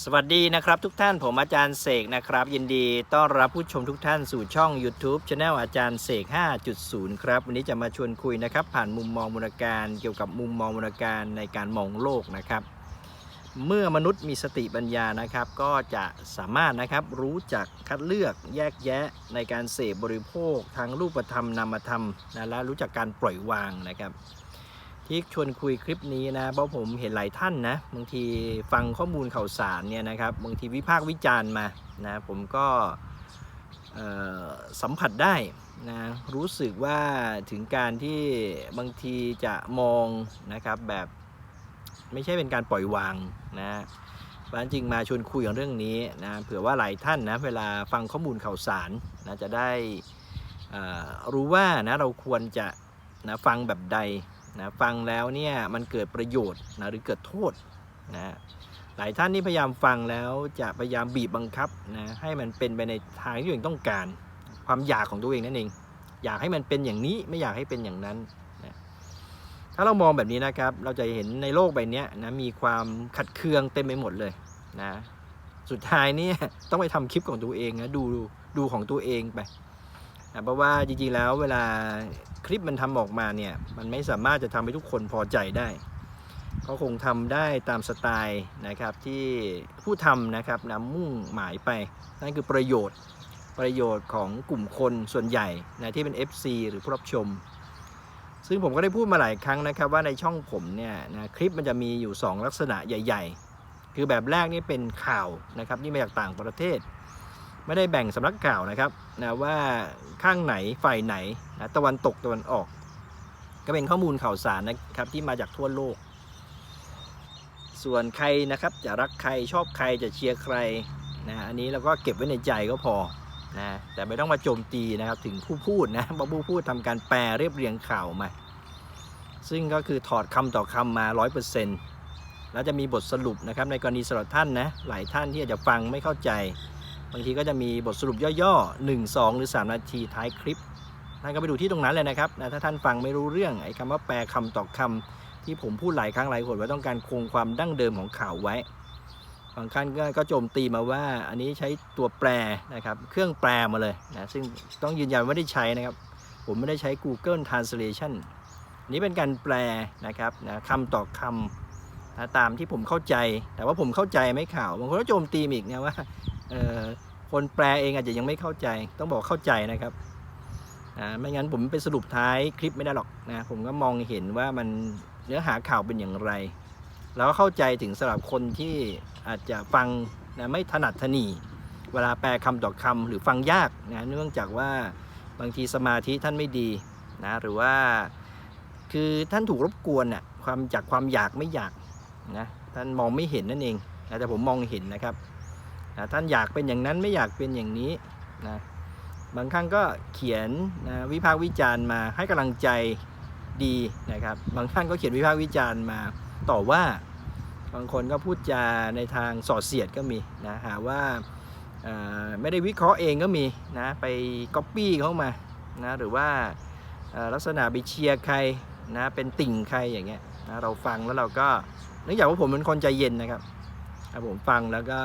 สวัสดีนะครับทุกท่านผมอาจารย์เสกนะครับ ยินดีต้อนรับผู้ชมทุกท่านสู่ช่อง YouTube c h anel อาจารย์เสก 5.0 ครับ วันนี้จะมาชวนคุยนะครับ ผ่านมุมมองมูลการเกี่ยวกับมุมมองมูลการในการมองโลกนะครับ เมื่อมนุษย์มีสติปัญญานะครับ ก็จะสามารถนะครับรู้จักคัดเลือกแยกแยะในการเสพบริโภคทั้งรูปธรรมนามธรรมนะและรู้จักการปล่อยวางนะครับ ที่ชวนคุยคลิปนี้นะเพราะผมเห็นหลายท่านนะบางทีฟังข้อมูลข่าวสารเนี่ยนะครับบางทีวิพากษ์วิจารณ์มานะผมก็สัมผัสได้นะรู้สึกว่าถึงการที่บางทีจะมองนะครับแบบไม่ใช่เป็นการปล่อยวางนะเพราะฉะนั้นจริงมาชวนคุยกันเรื่องนี้นะเผื่อว่าหลายท่านนะเวลาฟังข้อมูลข่าวสารนะจะได้รู้ว่านะเราควรจะนะฟังแบบใด นะฟังแล้วเนี่ยมันเกิดประโยชน์นะหรือเกิดโทษนะหลายท่านที่พยายามฟังแล้วจะพยายามบีบบังคับนะให้มันเป็นไปในทางที่ตัวเองต้องการ ความอยากของตัวเองนั่นเอง อยากให้มันเป็นอย่างนี้ไม่อยากให้เป็นอย่างนั้นนะถ้าเรามองแบบนี้นะครับ เราจะเห็นในโลกใบนี้นะมีความขัดเคืองเต็มไปหมดเลยนะสุดท้ายนี่ต้องไปทำคลิปของตัวเองนะดูดูของตัวเองไป นะเพราะว่าจริงๆแล้วเวลาคลิปมันทำออกมาเนี่ยมันไม่สามารถจะทำให้ทุกคนพอใจได้เขาคงทำได้ตามสไตล์นะครับที่ผู้ทำนะครับนำมุ่งหมายไป นั่นคือประโยชน์ประโยชน์ของกลุ่มคนส่วนใหญ่นะที่เป็น FC หรือผู้รับชม ซึ่งผมก็ได้พูดมาหลายครั้งนะครับ ว่าในช่องผมเนี่ยนะคลิปมันจะมีอยู่ 2 ลักษณะใหญ่ ๆ คือแบบแรกนี่เป็นข่าวนะครับนี่มาจากต่างประเทศ ไม่ได้แบ่งสำนักข่าวนะครับนะว่าข้างไหนฝ่ายไหนนะตะวันตกตะวันออก ก็เป็นข้อมูลข่าวสารนะครับที่มาจากทั่วโลก ส่วนใครนะครับจะรักใครชอบใครจะเชียร์ใครนะอันนี้เราก็เก็บไว้ในใจก็พอนะแต่ไม่ต้องมาโจมตีนะครับถึงผู้พูดนะเพราะผู้พูดทำการแปลเรียบเรียงข่าวมา ซึ่งก็คือถอดคำต่อคำมา 100%แล้วจะมีบทสรุปนะครับในกรณีสำหรับท่านนะหลายท่านที่อาจจะฟังไม่เข้าใจ บางทีก็จะมีบทสรุปย่อๆ 1 2 หรือ 3 นาทีท้ายคลิป ท่านก็ไปดูที่ตรงนั้นเลยนะครับนะถ้าท่านฟังไม่รู้เรื่องไอ้คำว่าแปลคำต่อคำที่ผมพูดหลายครั้งหลายหนว่าต้องการคงความดั้งเดิมของข่าวไว้บางท่านก็ก็โจมตีมาว่าอันนี้ใช้ตัวแปลนะครับเครื่องแปลมาเลยนะซึ่งต้องยืนยันว่าไม่ได้ใช้นะครับ ผมไม่ได้ใช้ Google Translation อันนี้เป็นการแปลนะครับนะคำต่อคำนะตามที่ผมเข้าใจ แต่ว่าผมเข้าใจไม่ข่าวบางคนก็โจมตีอีกนะว่า คนแปลเองอาจจะยังไม่เข้าใจ ต้องบอกเข้าใจนะครับไม่งั้นผมไปสรุปท้ายคลิปไม่ได้หรอกนะผมก็มองเห็นว่ามันเนื้อหาข่าวเป็นอย่างไรแล้วก็เข้าใจถึงสำหรับคนที่อาจจะฟังนะไม่ถนัดถนีเวลาแปลคำต่อคำหรือฟังยากนะเนื่องจากว่าบางทีสมาธิท่านไม่ดีนะหรือว่าคือท่านถูกรบกวนน่ะความจากความอยากไม่อยากนะท่านมองไม่เห็นนั่นเองนะแต่ผมมองเห็นนะครับ นะท่านอยากเป็นอย่างนั้นไม่อยากเป็นอย่างนี้นะบางครั้งก็เขียนนะวิพากษ์วิจารณ์มาให้กำลังใจดีนะครับ บางท่านก็เขียนวิพากษ์วิจารณ์มาต่อว่าบางคนก็พูดจาในทางสอดเสียดก็มีนะหาว่าไม่ได้วิเคราะห์เองก็มีนะไปก๊อปปี้เข้ามานะหรือว่าลักษณะไปเชียร์ใครนะเป็นติ่งใครอย่างเงี้ยนะเราฟังแล้วเราก็เนื่องจากว่าผมเป็นคนใจเย็นนะครับผมฟังแล้วก็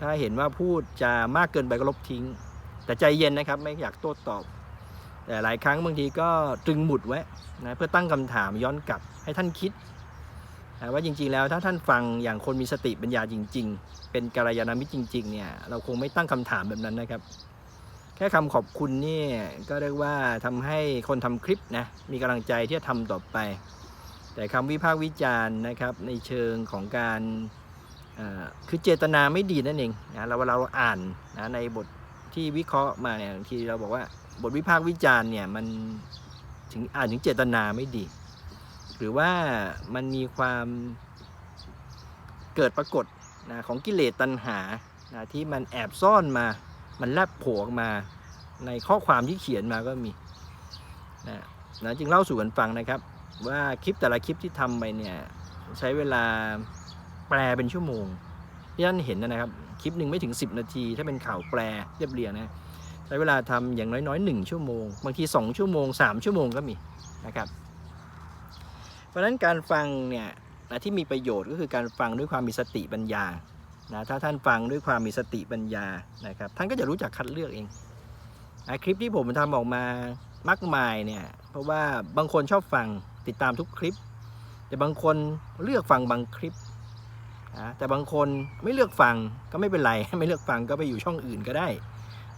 ถ้าเห็นว่าพูดจะมากเกินไปก็ลบทิ้ง แต่ใจเย็นนะครับไม่อยากโต้ตอบ แต่หลายครั้งบางทีก็ตรึงหมุดไว้นะเพื่อตั้งคำถามย้อนกลับให้ท่านคิดนะว่าจริงๆแล้วถ้าท่านฟังอย่างคนมีสติปัญญาจริง ๆ เป็นกัลยาณมิตรจริง ๆ เนี่ยเราคงไม่ตั้งคำถามแบบนั้นนะครับ แค่คำขอบคุณนี่ก็เรียกว่าทำให้คนทำคลิปนะมีกำลังใจที่จะทำต่อไป แต่คำวิพากษ์วิจารณ์นะครับในเชิงของการ คือเจตนาไม่ดีนั่นเองนะเราเวลาเราอ่านนะในบทที่วิเคราะห์มาเนี่ยบางทีเราบอกว่าบทวิพากษ์วิจารณ์เนี่ยมันถึงอ่านถึงเจตนาไม่ดี หรือว่ามันมีความเกิดปรากฏนะของกิเลสตัณหานะที่มันแอบซ่อนมา มันแลบโผล่ออกมาในข้อความที่เขียนมาก็มีนะนะจึงเล่าสู่กันฟังนะครับ ว่าคลิปแต่ละคลิปที่ทำไปเนี่ยใช้เวลา แปลเป็นชั่วโมงที่ท่านเห็นนะครับ คลิปหนึ่งไม่ถึง 10 นาที ถ้าเป็นข่าวแปลเรียบเรียงนะใช้เวลาทำอย่างน้อยๆ1ชั่วโมง บางที 2 ชั่วโมง 3 ชั่วโมงก็มีนะครับ เพราะฉะนั้นการฟังเนี่ยนะที่มีประโยชน์ก็คือการฟังด้วยความมีสติปัญญานะถ้าท่านฟังด้วยความมีสติปัญญานะครับ ท่านก็จะรู้จักคัดเลือกเองนะคลิปที่ผมทำออกมามากมายเนี่ยเพราะว่าบางคนชอบฟังติดตามทุกคลิป แต่บางคนเลือกฟังบางคลิป นะแต่บางคนไม่เลือกฟังก็ไม่เป็นไร ไม่เลือกฟังก็ไปอยู่ช่องอื่นก็ได้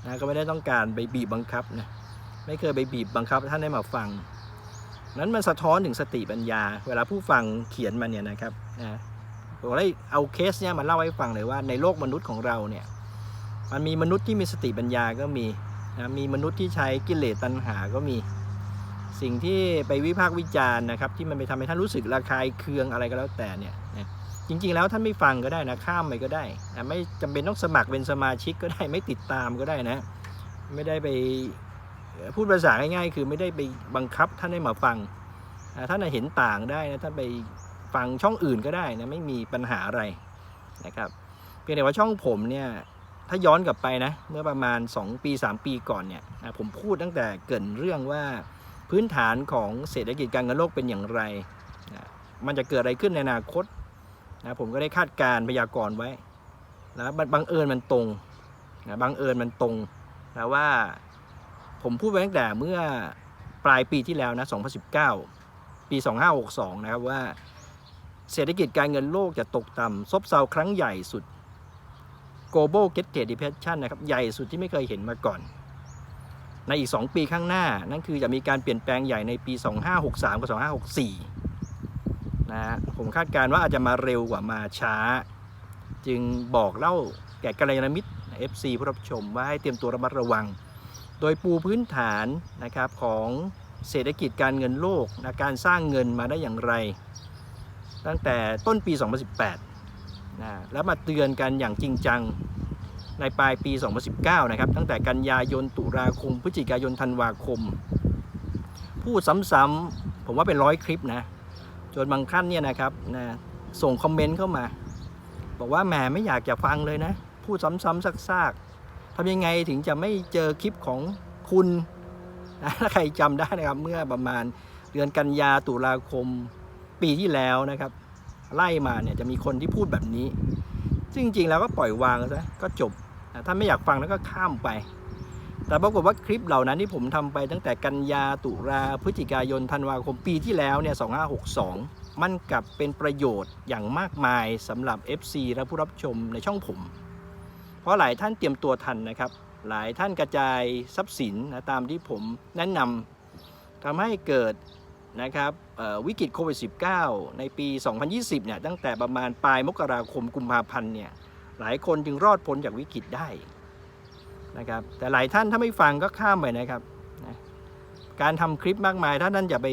นะก็ไม่ได้ต้องการไปบีบบังคับนะไม่เคยไปบีบบังคับท่านได้มาฟัง นั้นมันสะท้อนถึงสติปัญญา เวลาผู้ฟังเขียนมาเนี่ยนะครับนะผมเลยเอาเคสเนี่ยมาเล่าให้ฟังเลยว่าในโลกมนุษย์ของเราเนี่ยมันมีมนุษย์ที่มีสติปัญญาก็มีนะมีมนุษย์ที่ใช้กิเลสตัณหาก็มี สิ่งที่ไปวิพากษ์วิจารณ์นะครับ ที่มันไปทำให้ท่านรู้สึกระคายเคืองอะไรก็แล้วแต่เนี่ยนะ จริงๆ แล้วท่านไม่ฟังก็ได้นะข้ามไปก็ได้นะไม่จำเป็นต้องสมัครเป็นสมาชิกก็ได้ไม่ติดตามก็ได้นะ ไม่ได้ไปพูดภาษาง่ายๆ คือไม่ได้ไปบังคับท่านให้มาฟังท่านนะเห็นต่างได้นะท่านไปฟังช่องอื่นก็ได้นะไม่มีปัญหาอะไรนะครับเพียงแต่ว่าช่องผมเนี่ยถ้าย้อนกลับไปนะเมื่อประมาณ 2 ปี 3 ปีก่อนเนี่ยผมพูดตั้งแต่เกินเรื่องว่าพื้นฐานของเศรษฐกิจการเงินโลกเป็นอย่างไร มันจะเกิดอะไรขึ้นในอนาคต นะผมก็ได้คาดการพยากรณ์ไว้แล้วบังเอิญมันตรงนะบังเอิญมันตรงนะว่าผมพูดไว้ตั้งแต่เมื่อปลายปีที่แล้วนะ 2019 ปี 2562 นะครับว่า เศรษฐกิจการเงินโลกจะตกต่ำซบเซาครั้งใหญ่สุด global g e t depression นะครับ ใหญ่สุดที่ไม่เคยเห็นมาก่อน ในอีก 2 ปีข้างหน้า นั่นคือจะมีการเปลี่ยนแปลงใหญ่ในปี 2563 กับ 2564 นะผมคาดการณ์ว่าอาจจะมาเร็วกว่ามาช้า จึงบอกเล่าแก่กัลยาณมิตร FC ผู้รับชมว่าให้เตรียมตัวระมัดระวัง โดยปูพื้นฐานนะครับของเศรษฐกิจการเงินโลกนะการสร้างเงินมาได้อย่างไร ตั้งแต่ต้นปี 2018นะแล้วมาเตือนกันอย่างจริงจังในปลายปี 2019 นะครับ ตั้งแต่กันยายน ตุลาคม พฤศจิกายน ธันวาคม พูดซ้ำๆ ผมว่าเป็นร้อยคลิปนะ นบางท่านเนี่ยนะครับนะส่งคอมเมนต์เข้ามา บอกว่าแหมไม่อยากจะฟังเลยนะพูดซ้ำๆซากๆทำยังไงถึงจะไม่เจอคลิปของคุณนะถ้าใครจำได้นะครับเมื่อประมาณเดือนกันยาตุลาคมปีที่แล้วนะครับ ไล่มาเนี่ยจะมีคนที่พูดแบบนี้ซึ่งจริงๆแล้วก็ปล่อยวางซะก็จบ ถ้าไม่อยากฟังแล้วก็ข้ามไป แต่ปรากฏว่าคลิปเหล่านั้นที่ผมทำไปตั้งแต่กันยาตุลาพฤศจิกายนธันวาคมปีที่แล้วเนี่ย2562 มันกลับเป็นประโยชน์อย่างมากมายสำหรับ FC และผู้รับชมในช่องผม เพราะหลายท่านเตรียมตัวทันนะครับ หลายท่านกระจายทรัพย์สินนะตามที่ผมแนะนำทำให้เกิดนะครับวิกฤตโควิด -19 ในปี 2020 เนี่ยตั้งแต่ประมาณปลายมกราคมกุมภาพันธ์เนี่ยหลายคนจึงรอดพ้นจากวิกฤตได้ นะครับแต่หลายท่านถ้าไม่ฟังก็ข้ามไปนะครับนะการทำคลิปมากมาย ถ้าท่านอย่าไป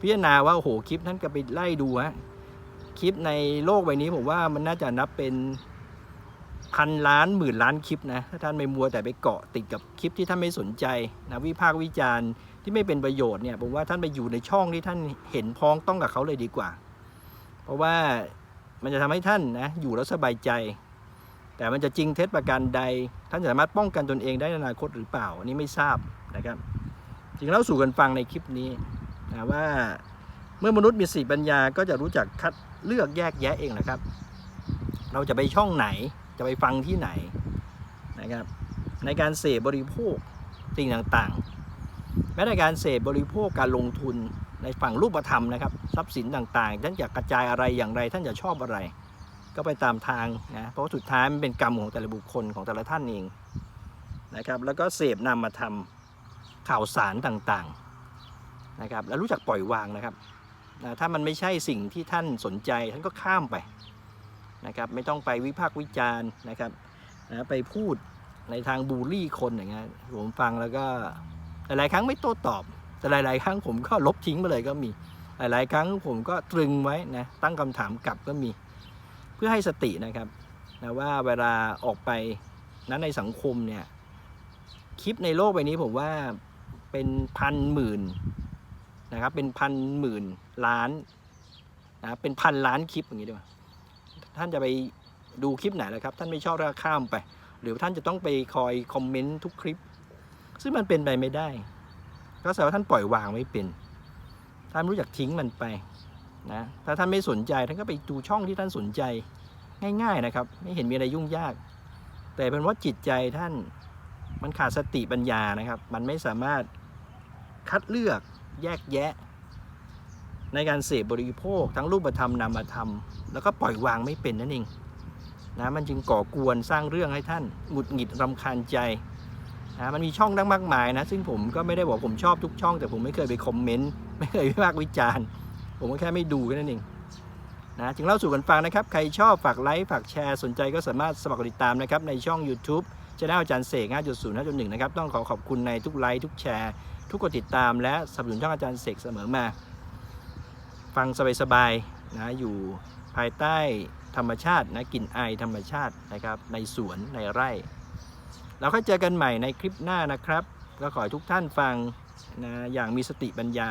พิจารณาว่าโอ้โหคลิปท่านก็ไปไล่ดูฮะคลิปในโลกใบนี้ผมว่ามันน่าจะนับเป็นพันล้านหมื่นล้านคลิปนะถ้าท่านไม่มัวแต่ไปเกาะติดกับคลิปที่ท่านไม่สนใจนะวิพากษ์วิจารณ์ที่ไม่เป็นประโยชน์เนี่ยผมว่าท่านไปอยู่ในช่องที่ท่านเห็นพ้องต้องกับเขาเลยดีกว่า เพราะว่ามันจะทำให้ท่านนะอยู่แล้วสบายใจ แต่มันจะจริงเท็จประการใด ท่านสามารถป้องกันตนเองได้ในอนาคตหรือเปล่า อันนี้ไม่ทราบนะครับจริงแล้วสู่กันฟังในคลิปนี้นะว่าเมื่อมนุษย์มีสติปัญญาก็จะรู้จักคัดเลือกแยกแยะเองนะครับ เราจะไปช่องไหนจะไปฟังที่ไหนนะครับ ในการเสพบริโภคสิ่งต่างๆ แม้ในการเสพบริโภคการลงทุนในฝั่งรูปธรรมนะครับ ทรัพย์สินต่างๆ ท่านอยากกระจายอะไรอย่างไร ท่านจะชอบอะไร ก็ไปตามทางนะเพราะว่าสุดท้ายมันเป็นกรรมของแต่ละบุคคลของแต่ละท่านเองนะครับ แล้วก็เสพนำมาทำข่าวสารต่างๆนะครับ แล้วรู้จักปล่อยวางนะครับนะถ้ามันไม่ใช่สิ่งที่ท่านสนใจท่านก็ข้ามไปนะครับ ไม่ต้องไปวิพากษ์วิจารณ์นะครับนะไปพูดในทางบูลลี่คนอย่างเงี้ยผมฟังแล้วก็หลายๆครั้งไม่โต้ตอบ แต่หลาย ๆ ครั้งผมก็ลบทิ้งไปเลยก็มี หลาย ๆ ครั้งผมก็ตรึงไว้นะตั้งคำถามกลับก็มี พื่อให้สตินะครับนะว่าเวลาออกไปนั้นในสังคมเนี่ยคลิปในโลกใบนี้ผมว่าเป็นพันหมื่นนะครับเป็นพันหมื่นล้านนะเป็นพันล้านคลิปอย่างนี้ดีกว่าท่านจะไปดูคลิปไหนแล่ะครับ ท่านไม่ชอบก็ข้ามไป หรือท่านจะต้องไปคอยคอมเมนต์ทุกคลิป ซึ่งมันเป็นไปไม่ได้ ก็แสดงว่าท่านปล่อยวางไม่เป็น ท่านรู้จักทิ้งมันไป นะถ้าท่านไม่สนใจท่านก็ไปดูช่องที่ท่านสนใจง่ายๆนะครับ ไม่เห็นมีอะไรยุ่งยาก แต่เป็นว่าจิตใจท่านมันขาดสติปัญญานะครับ มันไม่สามารถคัดเลือกแยกแยะ ในการเสพบริโภคทั้งรูปธรรมนามธรรม แล้วก็ปล่อยวางไม่เป็นนั่นเองนะมันจึงก่อกวนสร้างเรื่องให้ท่านหงุดหงิดรำคาญใจนะมันมีช่องตั้งมากมายนะ ซึ่งผมก็ไม่ได้บอกผมชอบทุกช่อง แต่ผมไม่เคยไปคอมเมนต์ไม่เคยวิพากษ์วิจารณ์ ผมก็แค่ไม่ดูแค่นั้นเองนะจึงเล่าสู่กันฟังนะครับ ใครชอบฝากไลค์ฝากแชร์สนใจก็สามารถสมัครติดตามนะครับในช่อง YouTube ช anel อาจารย์เสก5.0 5.1 นะครับ ต้องขอขอบคุณในทุกไลค์ทุกแชร์ ทุกกดติดตามและสนับสนุนช่องอาจารย์เสกเสมอมา ฟังสบายๆนะอยู่ภายใต้ธรรมชาตินะกลิ่นไอายธรรมชาตินะครับในสวนในไร่ เราก็เจอกันใหม่ในคลิปหน้านะครับ ก็ขอให้ทุกท่านฟังนะอย่างมีสติปัญญา